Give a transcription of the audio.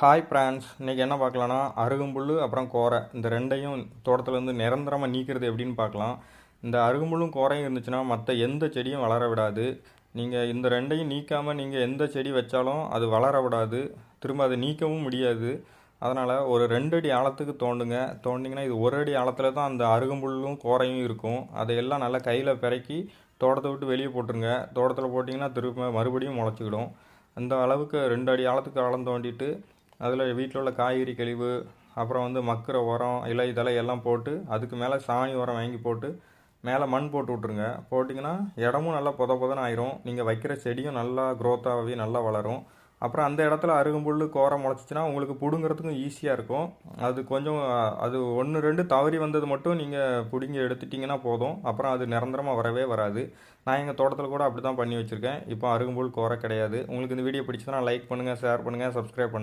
Hi France இன்றைக்கி என்ன பார்க்கலான்னா அருகம்புல் அப்புறம் கோரை. இந்த ரெண்டையும் தோட்டத்துலேருந்து நிரந்தரமாக நீக்கிறது எப்படின்னு பார்க்கலாம். இந்த அருகம்புல்லும் கோரையும் இருந்துச்சுன்னா மற்ற எந்த செடியும் வளர விடாது. நீங்கள் இந்த ரெண்டையும் நீக்காமல் நீங்கள் எந்த செடி வச்சாலும் அது வளர விடாது. திரும்ப அதை நீக்கவும் முடியாது. அதனால் ஒரு ரெண்டு அடி ஆழத்துக்கு தோண்டுங்க. தோண்டிங்கன்னா இது ஒரு அடி ஆழத்தில் தான் அந்த அருகம்புல்லும் கோரையும் இருக்கும். அதையெல்லாம் நல்லா கையில் பிறக்கி தோட்டத்தை விட்டு வெளியே போட்டுருங்க. தோட்டத்தில் போட்டிங்கன்னா திரும்ப மறுபடியும் முளைச்சிக்கிடும். அந்த அளவுக்கு ரெண்டு அடி ஆழத்துக்கு ஆழம் தோண்டிட்டு அதில் வீட்டில் உள்ள காய்கறி கழிவு அப்புறம் வந்து மக்கிற உரம் இலை இதெல்லாம் எல்லாம் போட்டு அதுக்கு மேலே சாணி உரம் வாங்கி போட்டு மேலே மண் போட்டு விட்ருங்க போட்டிங்கன்னா இடமும் நல்லா புத புதன்னு ஆயிரும். நீங்கள் வைக்கிற செடியும் நல்லா க்ரோத்தாகவே நல்லா வளரும். அப்புறம் அந்த இடத்துல அருகம்புல் கோரம் முளைச்சிச்சின்னா உங்களுக்கு பிடுங்கிறதுக்கும் ஈஸியாக இருக்கும். அது கொஞ்சம் அது ஒன்று ரெண்டு தவறி வந்தது மட்டும் நீங்கள் பிடுங்கி எடுத்துட்டிங்கன்னா போதும். அப்புறம் அது நிரந்தரமாக வரவே வராது. நான் எங்கள் தோட்டத்தில் கூட அப்படி தான் பண்ணி வச்சுருக்கேன். இப்போ அருகம்புல் கோரை கிடையாது. உங்களுக்கு இந்த வீடியோ பிடிச்சதுன்னா லைக் பண்ணுங்கள் ஷேர் பண்ணுங்கள் சப்ஸ்கிரைப் பண்ணுங்கள்